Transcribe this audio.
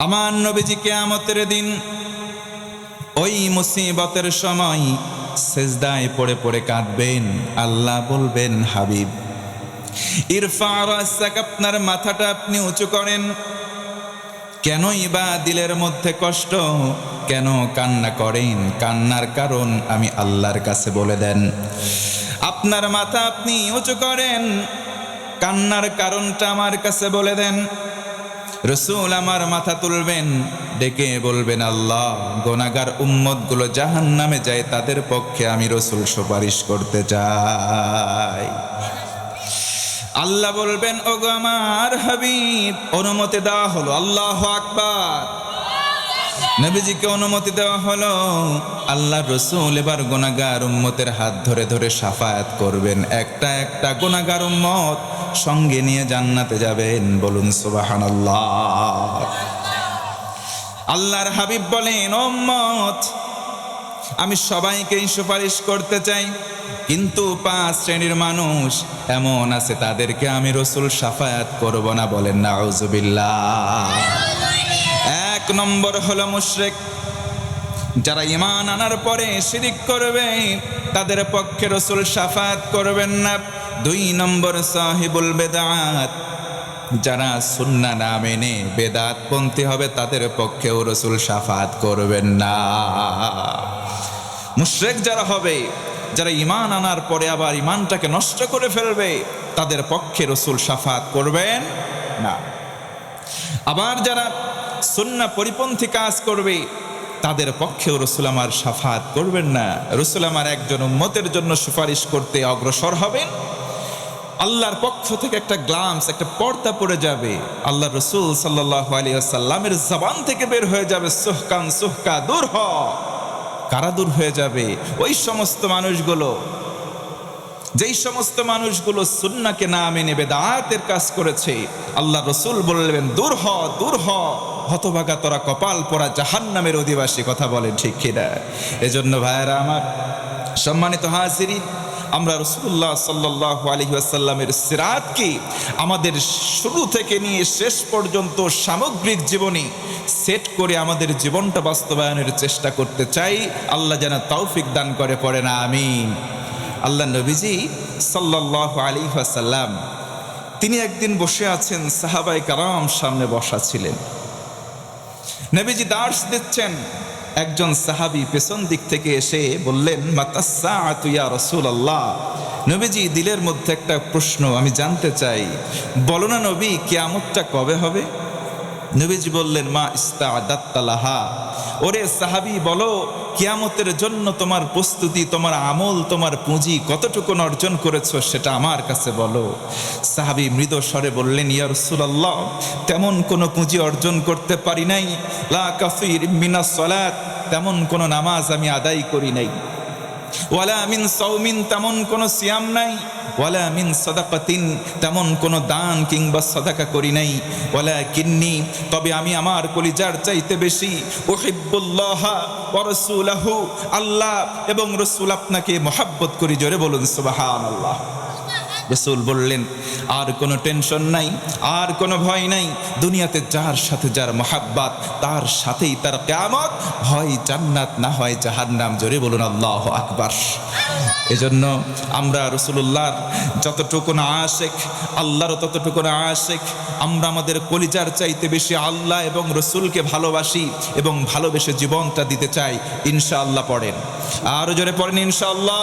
আমার নবীজি কেয়ামতের দিন ওই মুসিবতের সময় সেজদায় পড়ে পড়ে কাঁদবেন। আল্লাহ বলবেন, হাবিব, ইরফা রাসাক আপনার মাথাটা আপনি উঁচু করেন। কেনই বা দিলের মধ্যে কষ্ট, কেন কান্না করেন? কান্নার কারণ আমি আল্লাহর কাছে বলে দেন। আপনার মাথা আপনি উঁচু করেন, কান্নার কারণটা আমার কাছে বলে দেন। রসুল আমার মাথা তুলবেন, ডেকে বলবেন, আল্লাহ, গোনাগার উম্মতগুলো জাহান নামে যায়, তাদের পক্ষে আমি রসুল সুপারিশ করতে চাই। আল্লাহ বলবেন, ওগো আমার হাবিব, অনুমতি দেওয়া হলো, আল্লাহ আকবার। নবীজিকে অনুমতি দেওয়া হলো, আল্লাহ রসুল এবার গোনাগার উম্মতের হাত ধরে ধরে সাফায়াত করবেন। একটা একটা গোনাগার উম্মত সঙ্গে নিয়ে জান্নাতে যাবেন, বলুন সুবাহান আল্লাহর হাবিব বলেন, উম্মত, আমি সবাইকেই সুপারিশ করতে চাই, কিন্তু পাঁচ শ্রেণির মানুষ এমন আছে তাদেরকে আমি রসুল সাফায়াত করব না বলেন না নম্বর হলো মুশরেক। যারা ইমান আনার পরে শিরিক করবে, তাদের পক্ষে রসুল সাফাত করবেন না। দুই নম্বর সাহিবুল বেদাত। যারা সুন্না না মেনে বেদাত পন্থী হবে, তাদের পক্ষেও রসুল সাফাত করবেন না। মুশরেক যারা হবে, যারা ইমান আনার পরে আবার ইমানটাকে নষ্ট করে ফেলবে, তাদের পক্ষে রসুল সাফাত করবেন না। আবার যারা সুন্না পরিপন্থী কাজ করবে, তাদের পক্ষেও রসুল আমার সাফাত করবেন না। রসুল আমার একজন উম্মতের জন্য সুপারিশ করতে অগ্রসর হবেন। আল্লাহর পক্ষ থেকে একটা গ্লামস, একটা পর্দা পড়ে যাবে। আল্লাহ রসুল সাল্লাহ আলিয়াল্লামের জবান থেকে বের হয়ে যাবে, সুহকান সুহকা দূর হ। কারা দূর হয়ে যাবে? ওই সমস্ত মানুষগুলো, যেই সমস্ত মানুষগুলো সুন্নাকে না মেনে বেদায়াতের কাজ করেছে আল্লাহ রসুল বললেন, দূর হ দূর হ। হতভাগা তোরা কপাল পরা জাহান্নামের অধিবাসী, কথা বলেন ঠিক কিনা? এজন্য ভাইয়েরা আমার সম্মানিত হাজিরি, আমরা রসুল্লাহ সাল্লাহ আলহি আসাল্লামের সিরাতকে আমাদের শুরু থেকে নিয়ে শেষ পর্যন্ত সামগ্রিক জীবনে সেট করে আমাদের জীবনটা বাস্তবায়নের চেষ্টা করতে চাই। আল্লাহ যেন তৌফিক দান করে, পড়ে না আমি আল্লাহ নবীজি সাল্লাহ আলী আসাল্লাম তিনি একদিন বসে আছেন সাহাবাই কারাম সামনে বসা ছিলেন। নবীজি দার্স দিচ্ছেন। একজন সাহাবি পেছন দিক থেকে এসে বললেন মাতাসা আল্লাহ নবীজি দিলের মধ্যে একটা প্রশ্ন আমি জানতে চাই। বলো না নবী, কেয়ামতটা কবে হবে? নবীজি বললেন, মা ইস্তা দাত্তালাহা ওরে সাহাবি, বলো, কিয়ামতের জন্য তোমার প্রস্তুতি, তোমার আমল, তোমার পুঁজি কতটুকু অর্জন করেছ সেটা আমার কাছে বলো। সাহাবি মৃদ স্বরে বললেন, ইয়া রাসূলুল্লাহ, তেমন কোনো পুঁজি অর্জন করতে পারি নাই। লা কাফির মিনা সলাত, তেমন কোনো নামাজ আমি আদায় করি নাই। ওয়ালা মিন সৌমিন তেমন কোনো সিয়াম নাই, ওয়ালা সদাকাতিন তেমন কোনো দান কিংবা সদাকা করি নাই ওয়ালা কিন্নি তবে আমি আমার কলিজার চাইতে বেশি ওহিব্বুল্লাহ ওরসুলাহু আল্লাহ এবং রসুল আপনাকে মহাব্বত করি, জোরে বলুন সুবাহান আল্লাহ রসুল বললেন, আর কোনো টেনশন নাই, আর কোনো ভয় নাই। দুনিয়াতে যার সাথে যার মহাব্বাত, তার সাথেই তার কেয়ামত। হয় জান্নাত, না হয় যাহার নাম জোরে বলুন, আল্লাহ আকবার। এজন্য আমরা রসুল্লাহর যতটুকু না আশেক, আল্লাহরও ততটুকু না আশেক, আমরা আমাদের কলিজার চাইতে বেশি আল্লাহ এবং রসুলকে ভালোবাসি এবং ভালোবেসে জীবনটা দিতে চাই, ইনশাআল্লাহ পড়েন। আরও জোরে পড়েন, ইনশাআল্লাহ।